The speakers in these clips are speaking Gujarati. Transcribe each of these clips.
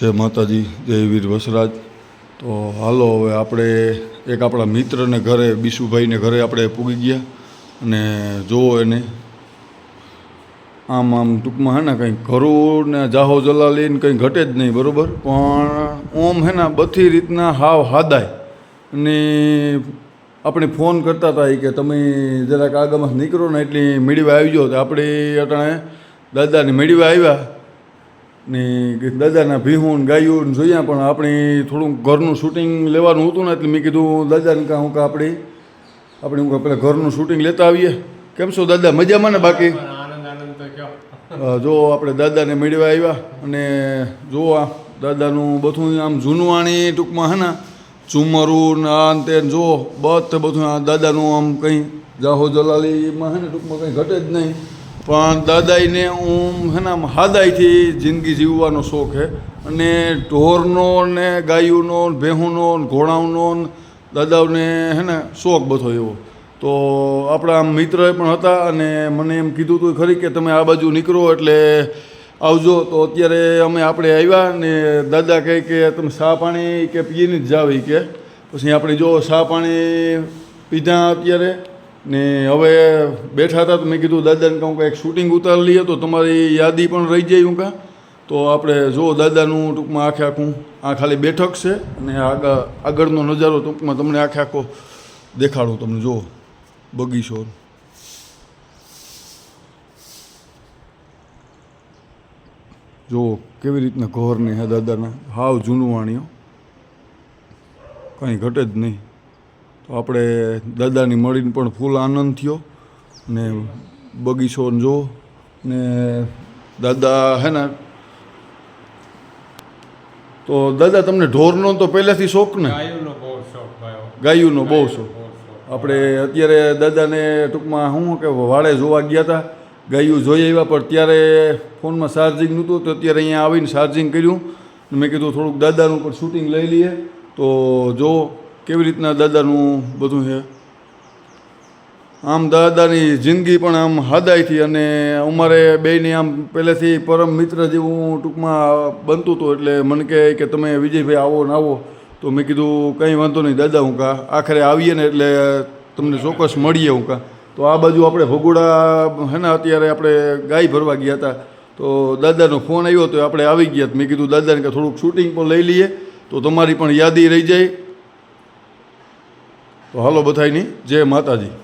જય માતાજી, જય વીર વસરાજ. તો હાલો, હવે આપણે એક આપણા મિત્રને ઘરે બીસુભાઈને ઘરે આપણે પૂગી ગયા. અને જોવો એને. આમ આમ ટૂંકમાં હે ને, કંઈ ઘરું ને જાહો જલાલીને કંઈ ઘટે જ નહીં, બરાબર? પણ ઓમ હે ને, બધી રીતના હાવ હાદાય. અને આપણે ફોન કરતા હતા કે તમે જરાક આગળમાં નીકળો ને, એટલી મેળીવા આવી જાઓ. તો આપણે અટાણે દાદાને મેળીવા આવ્યા. ને દાદાના ભીહું ગાયું ને જોયા પણ આપણે થોડુંક ઘરનું શૂટિંગ લેવાનું હતું ને એટલે મેં કીધું દાદાને કાં હું કાં આપણે આપણે હું કાં પેલા ઘરનું શૂટિંગ લેતા આવીએ. કેમ છો દાદા મજામાં ને બાકી? જો આપણે દાદાને મેળવા આવ્યા અને જો આ દાદાનું બધું આમ જૂનવાણી ટૂંકમાં હે ને ચુમરું ને આ તે જો બધે બધું આ દાદાનું આમ કંઈ જાહો જલાલીમાં હે ને ટૂંકમાં કંઈ ઘટે જ નહીં. પણ દાદાઈને હું હે ને આમ હાદાઈથી જિંદગી જીવવાનો શોખ છે અને ઢોરનો ને ગાયુંનો ભેહુંનો ઘોડાઓનો દાદાઓને હે ને શોખ બધો એવો. તો આપણા આમ મિત્ર પણ હતા અને મને એમ કીધું હતું ખરી કે તમે આ બાજુ નીકળો એટલે આવજો. તો અત્યારે અમે આપણે આવ્યા ને દાદા કહે કે તમે ચા પાણી કે પીને જ જાવ કે. પછી આપણે જો ચા પાણી પીધા અત્યારે ને હવે બેઠા હતા તો મેં કીધું, દાદાને કહું કે એક શૂટિંગ ઉતારી લઈએ તો તમારી યાદી પણ રહી જાય હું કાં તો આપણે જો દાદાનું ટૂંકમાં આખે આખું, આ ખાલી બેઠક છે અને આગળ આગળનો નજારો ટૂંકમાં તમને આખે આખો દેખાડું તમને જો બગીચો. જો કેવી રીતના ઘર ને હે દાદાના, હાવ જૂનું વાણીઓ. કંઈ ઘટે જ નહીં. તો આપણે દાદાની મળીને પણ ફૂલ આનંદ થયો ને બગીચો જો ને દાદા હે ને તો દાદા તમને ઢોરનો તો પહેલાંથી શોખ ને? ગાયુંનો બહુ શોખ આપણે અત્યારે દાદાને ટૂંકમાં શું કે વાળે જોવા ગયા હતા ગાયું જોઈ આવ્યા પણ ત્યારે ફોનમાં ચાર્જિંગ નહોતું તો અત્યારે અહીંયા આવીને ચાર્જિંગ કર્યું. મેં કીધું થોડુંક દાદાનું પણ શૂટિંગ લઈ લઈએ. તો જો કેવી રીતના દાદાનું બધું છે? આમ દાદાની જિંદગી પણ આમ હદાયથી અને અમારે બેને આમ પહેલેથી પરમ મિત્ર જેવું ટૂંકમાં બનતું હતું એટલે મને કહે કે તમે વિજયભાઈ આવો ને આવો. તો મેં કીધું, કંઈ વાંધો નહીં દાદા હું કા, આખરે આવીએ ને એટલે તમને ચોક્કસ મળીએ હું કા. તો આ બાજુ આપણે ભગોડા હે ને અત્યારે આપણે ગાય ભરવા ગયા હતા. તો દાદાનો ફોન આવ્યો તો આપણે આવી ગયા. મેં કીધું, દાદાને કે થોડુંક શૂટિંગ પણ લઈ લઈએ. તો તમારી પણ યાદી રહી જાય. તો હાલો બધાયની, જય માતાજી.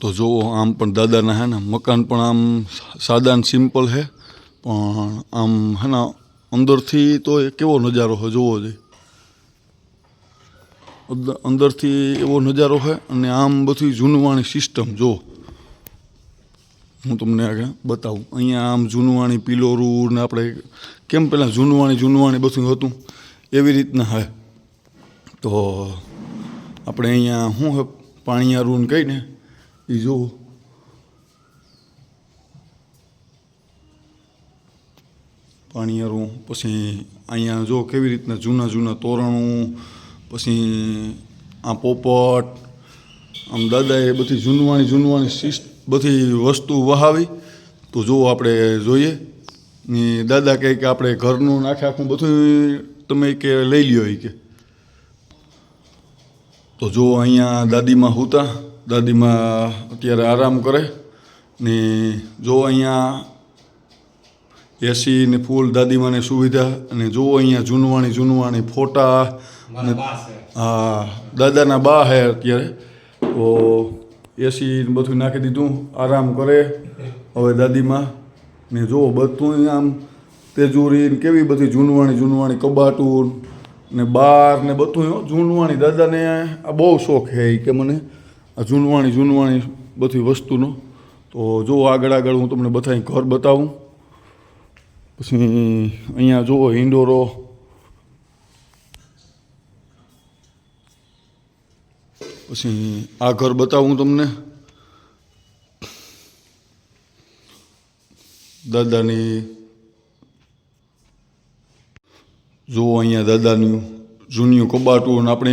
તો જુઓ, આમ પણ દાદાના હે ને, મકાન પણ આમ સાદા ને સિમ્પલ છે પણ આમ હે ને, અંદરથી તો એ કેવો નજારો છે જોવો જોઈએ અંદરથી એવો નજારો છે અને આમ બધી જૂનવાણી સિસ્ટમ જો હું તમને આગળ બતાવું. અહીંયા આમ જૂનવાણી, પિલોરું ને આપણે, કેમ પહેલાં જૂનવાણી જૂનવાણી બધું હતું? એવી રીતના હે. તો આપણે અહીંયા શું પાણીયારું કહીને એ જુઓ પાણીયારું પછી અહીંયા જો કેવી રીતના જૂના જૂના તોરણું, પછી આ પોપટ, આમ દાદાએ બધી જૂનવાણી જૂનવાણી શિસ્ત, બધી વસ્તુ વહાવી. તો જો આપણે જોઈએ, ને દાદા કહે કે આપણે ઘરનું નાખે આખું બધું તમે કે લઈ લ્યો એ કે. તો જો અહીંયા દાદીમાં હોતા દાદીમાં અત્યારે આરામ કરે ને જો અહીંયા એસી ને ફૂલ દાદીમાની સુવિધા અને જો અહીંયા જૂનવાણી જૂનવાણી ફોટા હા દાદાના બા હે અત્યારે તો એસી બધું નાખી દીધું આરામ કરે હવે દાદીમાં. ને જો બધું આમ તેજુરી ને કેવી બધી જૂનવાણી જૂનવાણી કબાટું ને બાર ને બધું જૂનવાણી દાદાને આ બહુ શોખ છે કે મને આ જૂનવાણી જૂનવાણી બધી વસ્તુનો. તો જો આગળ આગળ હું તમને બધા ઘર બતાવું. પછી અહીંયા જુઓ ઇન્ડોરો પછી આ ઘર બતાવું તમને. દાદાની જુઓ અહીંયા દાદાનું જૂનિયું કબાટું આપણે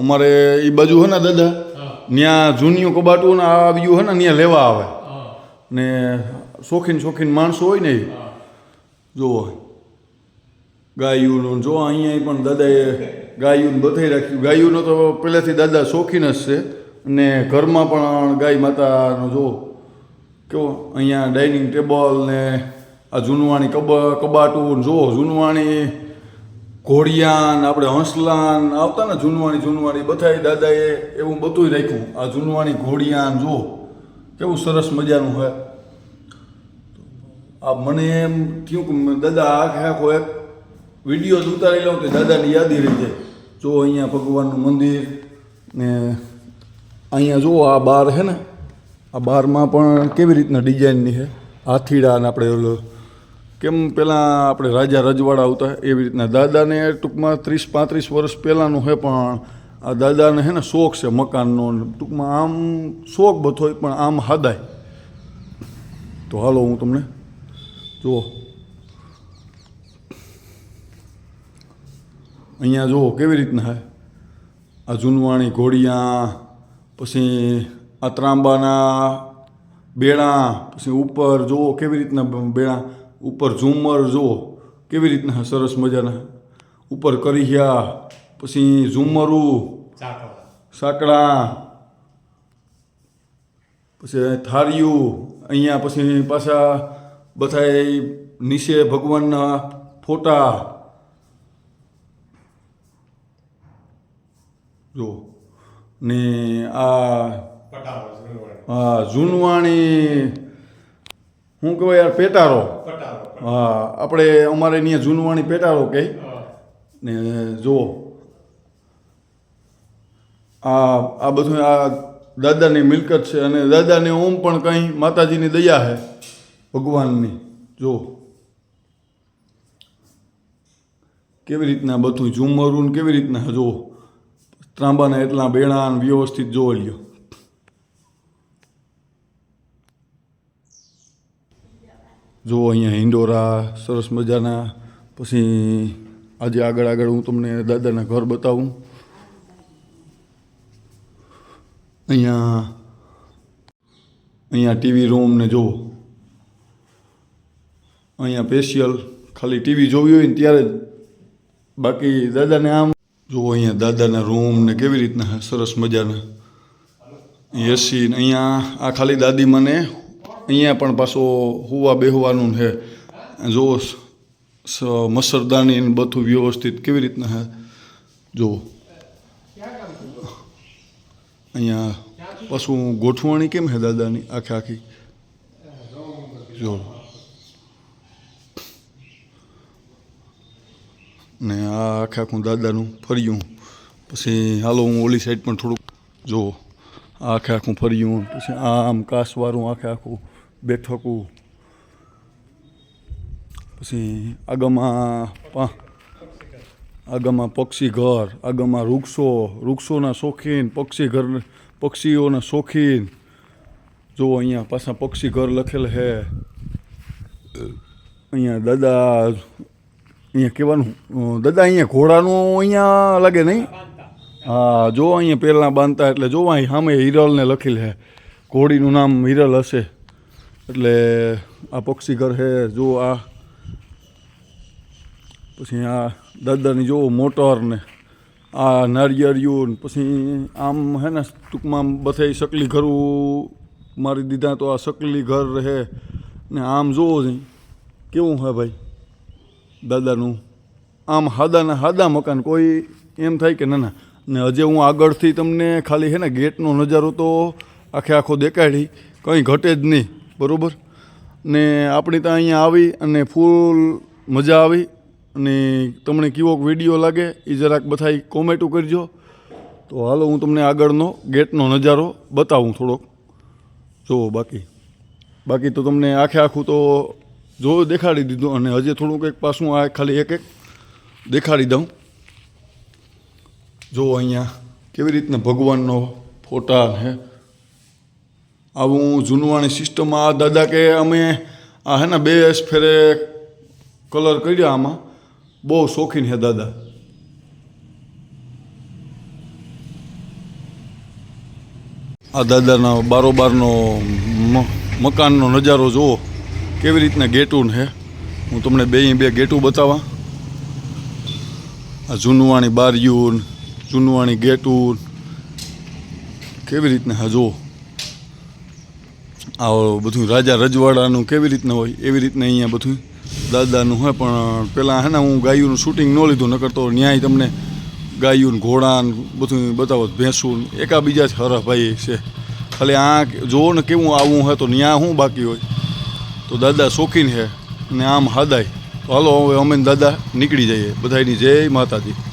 અમારે એ બાજુ હે ને દાદા? ત્યાં જૂનિયું કબાટું ને આવ્યું હે ને ત્યાં લેવા આવે. ને શોખીન શોખીન માણસો હોય ને જુઓ. ગાયુંનું જો અહીંયા પણ દાદાએ ગાયું બધાઈ રાખ્યું. ગાયુંનો તો પહેલેથી દાદા શોખીન જ છે. અને ઘરમાં પણ ગાય માતાનો જો કેવો અહીંયા ડાઇનિંગ ટેબલ ને આ જૂનવાણી કબ કબાટું જુઓ જૂનવાણી ઘોડિયાન, આપણે હંસલાન આવતા ને જૂનવાણી જૂનવાણી, બધાય દાદાએ એવું બધું રાખ્યું. આ જૂનવાણી, ઘોડિયાન જો કેવું સરસ મજાનું હોય. આ મને એમ થયું કે દાદા આખે આખો એક વીડિયો જ ઉતારી લઉં તો દાદાની યાદી રહી જાય. જો અહીંયા ભગવાનનું મંદિર ને અહીંયા જુઓ, આ બાર છે ને? આ બારમાં પણ કેવી રીતના ડિઝાઇનની છે હાથીડા ને આપણે કેમ પહેલાં આપણે રાજા રજવાડા આવતા એવી રીતના. દાદાને ટૂંકમાં ત્રીસ પાંત્રીસ વર્ષ પહેલાંનું છે પણ આ દાદાને હે ને શોખ છે મકાનનો. ટૂંકમાં આમ શોખ બધો હોય, પણ આમ હાદાય. તો હાલો હું તમને જુઓ. અહીંયા જુઓ કેવી રીતના હે. આ જૂનવાણી ઘોડિયા, પછી આ ત્રાંબાના બેડા, પછી ઉપર જુઓ કેવી રીતના બેણા ઉપર ઝુમર જુઓ કેવી રીતના સરસ મજાના. ઉપર કરિયા પછી ઝુમરું સાંકડા પછી થાળિયું અહીંયા પછી પાછા બધા નીચે ભગવાનના ફોટા. જો ને આ જૂનવાણી. આ કહું યાર પેટારો. હા આપણે અમારે અહીંયા જૂનવાણી પેટારો કહે ને જુઓ. આ આ બધું આ દાદાની મિલકત છે અને દાદાને ઓમ પણ કંઈ માતાજીની દયા છે ભગવાનની. જુઓ. કેવી રીતના બધું ઝુમરું કેવી રીતના જુઓ. ત્રાંબાના એટલા બેણા ને વ્યવસ્થિત જોવા લ્યો. જુઓ અહીંયા હિંડોરા, સરસ મજાના. પછી આજે આગળ આગળ હું તમને દાદાના ઘર બતાવું. અહીંયા અહીંયા ટીવી રૂમ ને જુઓ. અહીંયા સ્પેશિયલ ખાલી ટીવી જોવી હોય ને ત્યારે જ. બાકી દાદાને આમ જુઓ અહીંયા દાદાના રૂમ ને કેવી રીતના સરસ મજાના. એસી અહીંયા, આ ખાલી દાદી મને અહીંયા પણ પાછો હુવા બેહવાનું છે. જુઓ મસરદાની બધું વ્યવસ્થિત કેવી રીતના હે જુઓ. અહીંયા પાછું ગોઠવણી કેમ હે દાદાની આખે આખી? જો ને આ આખે આખું દાદાનું ફર્યું. પછી હાલો હું ઓલી સાઈડ પણ થોડુંક જો આ આખે આખું ફર્યું, પછી આમ કાસવાળું આખે આખું. બેઠકું. પછી આગળમાં પા આગળમાં પક્ષી ઘર આગળમાં વૃક્ષો, વૃક્ષોના શોખીન, પક્ષી ઘર, પક્ષીઓના શોખીન. જો અહીંયા પાછા પક્ષી ઘર લખેલ છે અહીંયા દાદા, અહીંયા કહેવાનું, દાદા અહીંયા ઘોડાનું અહીંયા લાગે નહીં? હા, જો અહીંયા પહેલાં બાંધતા એટલે જો અહીં સામે હિરલને લખેલ છે ઘોડીનું નામ હિરલ હશે. એટલે આ પક્ષી ઘર છે જો આ. પછી આ દાદાની જુઓ મોટર ને, આ નારિયેળિયું ને, પછી આમ હે ને, ટૂંકમાં બધાય સકલી ઘરું મારી દીધા તો આ સકલી ઘર રહે ને આમ જોવો જ કેવું હે ભાઈ દાદાનું? આમ હાદાના હાદા મકાન, કોઈ એમ થાય કે ના ના. ને હજે હું આગળથી તમને ખાલી હે ને ગેટનો નજારો તો આખે આખો દેખાડી, કંઈ ઘટે જ નહીં. બરાબર? ને આપણી ત્યાં અહીંયા આવી અને ફૂલ મજા આવી અને તમને કેવો વીડિયો લાગે એ જરાક બધાય કોમેન્ટો કરજો. તો હાલો, હું તમને આગળનો ગેટનો નજારો બતાવું થોડોક. જુઓ બાકી. બાકી તો તમને આખે આખું તો જો દેખાડી દીધું અને હજી થોડુંક એક પાછું આ ખાલી એક એક દેખાડી દઉં. જો અહીંયા કેવી રીતના ભગવાનનો ફોટા હે આવું જૂનવાણી સિસ્ટમમાં આ દાદા કે અમે આ હે ને બે ફેરે કલર કર્યા આમાં. બહુ શોખીન હે દાદા. આ દાદાના બારોબારનો મકાનનો નજારો જુઓ. કેવી રીતના ગેટું છે હું તમને બે બે ગેટું બતાવા. આ જૂનવાણી બારિયું જૂનવાણી ગેટું કેવી રીતના હા જુઓ. આ બધું રાજા રજવાડાનું કેવી રીતના હોય, એવી રીતના અહીંયા બધું દાદાનું હોય, પણ પહેલાં હે ને હું ગાયુંનું શૂટિંગ ન લીધું, નકર તો ન્યાય તમને ગાયું ઘોડાન ઘોડા બધું બતાવો, ભેંસું એકાબીજા જ હરહ ભાઈ છે. ખાલી આ જુઓ ને કેવું આવું હોય તો ન્યા શું બાકી હોય? તો દાદા શોખીન છે ને આમ હાદાય. તો હાલો, હવે અમે દાદા નીકળી જઈએ. બધાની જય માતાજી.